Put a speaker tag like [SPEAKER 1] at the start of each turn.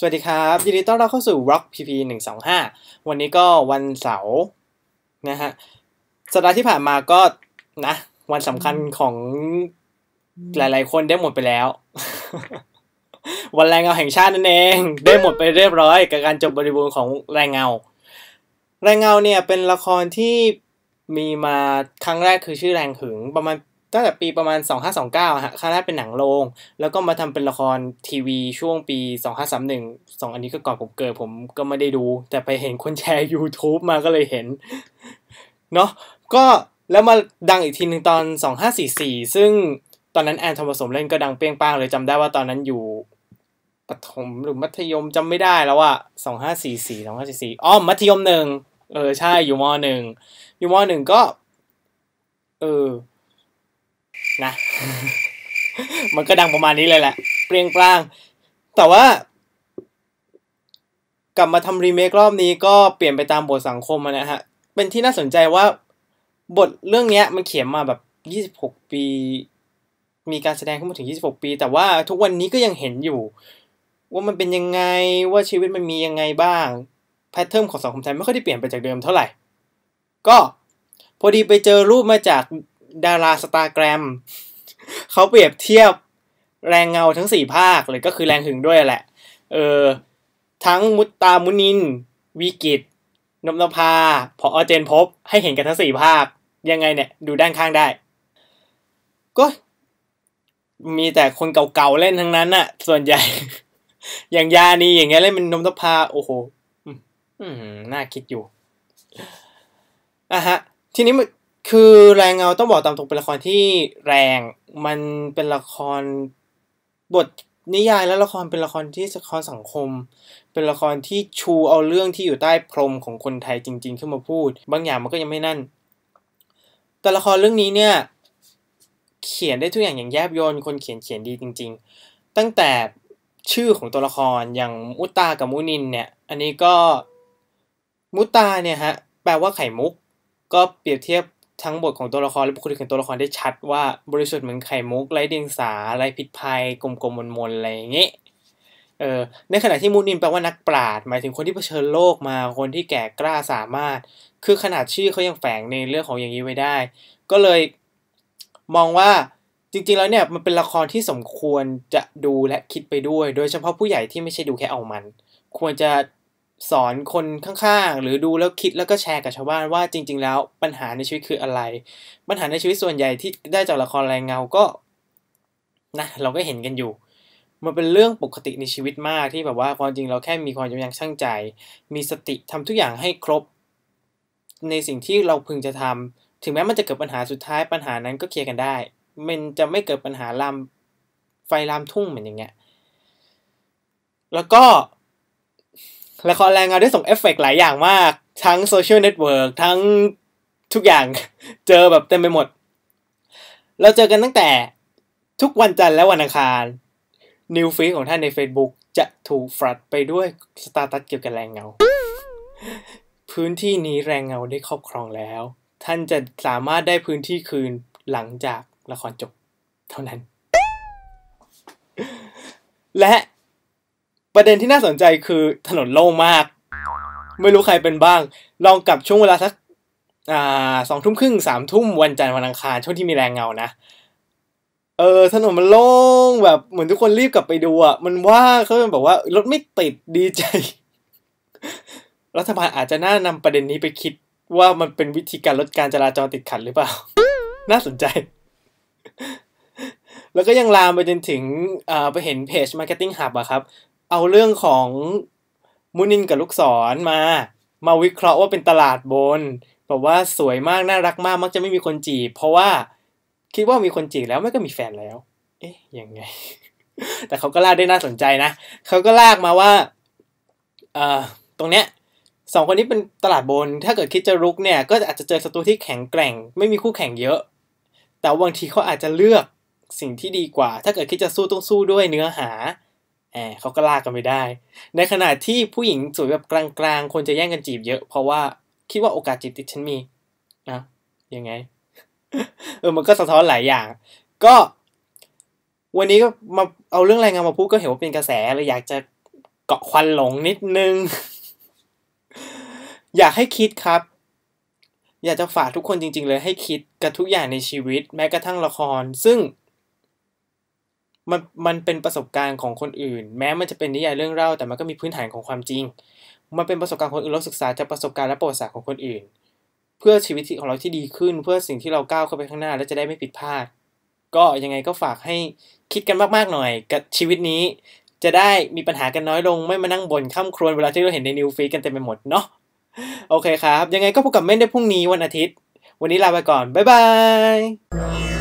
[SPEAKER 1] สวัสดีครับยินดีต้อนรับเข้าสู่ Rock PP 125 วันนี้ก็วันเสาร์นะฮะสัปดาห์ที่ผ่านมาก็นะ วันสำคัญของหลาย ๆ คนได้หมดไปแล้ว วันแรงเงาแห่งชาตินั่นเอง ได้หมดไปเรียบร้อย กับการจบบริบูรณ์ของแรงเงา แรงเงาเนี่ยเป็นละครที่มีมาครั้งแรกคือชื่อแรงหึงประมาณ ตั้งแต่ปีประมาณ 2529ฮะครั้งแรกเป็นหนังโรงแล้วก็มาทำเป็นละครทีวีช่วงปี 2531 2อันนี้ก็ก่อนผมเกิดผมก็ไม่ได้ดู แต่ไปเห็นคนแชร์ YouTube มาก็เลยเห็น เนาะก็แล้วมาดังอีกทีหนึ่งตอน 2544 ซึ่งตอนนั้นแอนทอมสมเล่นก็ดังเปรี้ยงป้างเลยจำได้ว่าตอนนั้นอยู่ปฐมหรือมัธยมจำไม่ได้แล้วอะ2544 2544อ๋อมัธยมหนึ่งเออใช่อยู่มหนึ่งอยู่มหนึ่งก็ เออ นะ มันก็ดังประมาณนี้เลยแหละ เปรียงปร้าง แต่ว่ากลับมาทำรีเมครอบนี้ก็เปลี่ยนไปตามบทสังคมนะฮะ เป็นที่น่าสนใจว่าบทเรื่องเนี้ยมันเขียนมาแบบ 26 ปี มีการแสดงขึ้นมาถึง 26 ปี แต่ว่าทุกวันนี้ก็ยังเห็นอยู่ ว่ามันเป็นยังไงว่าชีวิตมันมียังไงบ้างแพทเทิร์นของสังคมไทยไม่ค่อยได้เปลี่ยนไปจากเดิมเท่าไหร่ ก็พอดีไปเจอรูปมาจาก ดาราสตาแกรมเขาเปรียบเทียบแรงเงาทั้งสี่ภาคเลยก็คือแรงหึงด้วยแหละ เออ ทั้งมุตตามุนินวีกิตนพนภาพอเจนพบให้เห็นกันทั้งสี่ภาค ยังไงเนี่ยดูด้านข้างได้ ก็มีแต่คนเก่าๆเล่นทั้งนั้นอะส่วนใหญ่ อย่างยานีอย่างเงี้ยเล่นเป็นนมนภาโอ้โห อืมน่าคิดอยู่อะฮะ ทีนี้ คือแรงเงาต้องบอกตามตรงเป็นละครที่แรงมันเป็นละครบทนิยายและละครเป็นละครที่สะท้อนสังคม เป็นละครที่ชูเอาเรื่องที่อยู่ใต้พรมของคนไทยจริง ๆ ขึ้นมาพูด บางอย่างมันก็ยังไม่นั่น แต่ละครเรื่องนี้เนี่ย เขียนได้ทุกอย่างอย่างแยบยลคนเขียนเขียนดีจริง ๆ ตั้งแต่ชื่อของตัวละครอย่างมุตากับมุนินเนี่ย อันนี้ก็มุตาเนี่ยฮะแปลว่าไข่มุก ก็เปรียบเทียบ ทั้งบทของตัวละครและบุคลิกของตัวละครได้ชัดว่าบริสุทธิ์เหมือนไข่มุกไร้เดียงสาไร้พิษภัยกลมๆมนๆอะไรอย่างเงี้ยเออในขณะที่มูนินแปลว่านักปราดหมายถึงคนที่เผชิญโลกมาคนที่แก่กล้าสามารถ คือขนาดชื่อเขายังแฝงในเรื่องของอย่างนี้ไว้ได้ ก็เลยมองว่าจริงๆแล้วเนี่ยมันเป็นละครที่สมควรจะดูและคิดไปด้วย โดยเฉพาะผู้ใหญ่ที่ไม่ใช่ดูแค่เอามัน ควรจะ สอนคนข้างๆ หรือดูแล้วคิดแล้วก็แชร์กับชาวบ้านว่าจริง ๆ แล้วปัญหาในชีวิตคืออะไร ปัญหาในชีวิตส่วนใหญ่ที่ได้จากละครแรงเงาก็นะเราก็เห็นกันอยู่ มันเป็นเรื่องปกติในชีวิตมากที่แบบว่าความจริงเราแค่มีความยับยั้งชั่งใจ มีสติทำทุกอย่างให้ครบ ในสิ่งที่เราพึงจะทำถึงแม้มันจะเกิดปัญหาสุดท้ายปัญหานั้นก็เคลียร์กันได้ มันจะไม่เกิดปัญหาลามไฟลามทุ่งเหมือนอย่างเงี้ยแล้วก็ ละครแรงเงาได้ส่งเอฟเฟกหลายอย่างมาก ทั้งโซเชียลเน็ตเวิร์กทั้งทุกอย่างเจอแบบเต็มไปหมด เราเจอกันตั้งแต่ทุกวันจันทร์และวันอังคารนิวฟีของท่านใน Facebook จะถูกฟรัดไปด้วยสตาร์ตัสเกี่ยวกับแรงเงา พื้นที่นี้แรงเงาได้ครอบครองแล้ว ท่านจะสามารถได้พื้นที่คืนหลังจากละครจบเท่านั้น และ ประเด็นที่น่าสนใจคือถนนโล่งมาก ไม่รู้ใครเป็นบ้าง ลองกลับช่วงเวลาสักอ่าสองทุ่มครึ่งสามทุ่มวันจันทร์วันอังคารช่วงที่มีแรงเงานะเออถนนมันโล่งแบบเหมือนทุกคนรีบกลับไปดูอะมันว่าเขาเป็นบอกว่ารถไม่ติดดีใจ รัฐบาลอาจจะน่านำประเด็นนี้ไปคิดว่ามันเป็นวิธีการลดการจราจรติดขัดหรือเปล่า น่าสนใจ แล้วก็ยังลามไปจนถึงไปเห็นเพจ Marketing Hub อะครับ เอาเรื่องของมุนินกับลูกศรมา มาวิเคราะห์ว่าเป็นตลาดบนบอกว่าสวยมากน่ารักมากมักจะไม่มีคนจีบ เพราะว่าคิดว่ามีคนจีบแล้วไม่ก็มีแฟนแล้ว เอ๊ะยังไง แต่เขาก็ลากได้น่าสนใจนะเขาก็ลากมาว่าเอ่อตรงเนี้ยสองคนนี้เป็นตลาดบน ถ้าเกิดคิดจะรุกเนี่ยก็อาจจะเจอศัตรูที่แข็งแกร่ง ไม่มีคู่แข่งเยอะ แต่บางทีเขาอาจจะเลือกสิ่งที่ดีกว่า ถ้าเกิดคิดจะสู้ต้องสู้ด้วยเนื้อหา เขาก็ลากกันไม่ได้ ในขณะที่ผู้หญิงสวยแบบกลางๆคนจะแย่งกันจีบเยอะ เพราะว่าคิดว่าโอกาสจีบติดฉันมีนะยังไง เออมันก็สะท้อนหลายอย่าง ก็ วันนี้ก็มาเอาเรื่องแรายงานมาพูดก็เห็นว่าเป็นกระแสเลยอยากจะเกาะควันหลงนิดนึง อยากให้คิดครับ อยากจะฝากทุกคนจริง ๆ เลยให้คิดกับทุกอย่างในชีวิต แม้กระทั่งละคร ซึ่ง มันมันเป็นประสบการณ์ของคนอื่น แม้มันจะเป็นนิยายเรื่องเล่าแต่มันก็มีพื้นฐานของความจริง มันเป็นประสบการณ์คนอื่นเราศึกษาจากประสบการณ์และประวัติศาสตร์ของคนอื่น เพื่อชีวิตของเราที่ดีขึ้น เพื่อสิ่งที่เราก้าวเข้าไปข้างหน้าและจะได้ไม่ผิดพลาด ก็ยังไงก็ฝากให้คิดกันมากๆหน่อย กับชีวิตนี้ จะได้มีปัญหากันน้อยลงไม่มานั่งบ่นข้ามครวญเวลาที่เราเห็นในนิวฟีกันเต็มไปหมดเนาะโอเคครับ ยังไงก็พบกับเม่นได้พรุ่งนี้วันอาทิตย์ วันนี้ลาไปก่อนบ๊ายบาย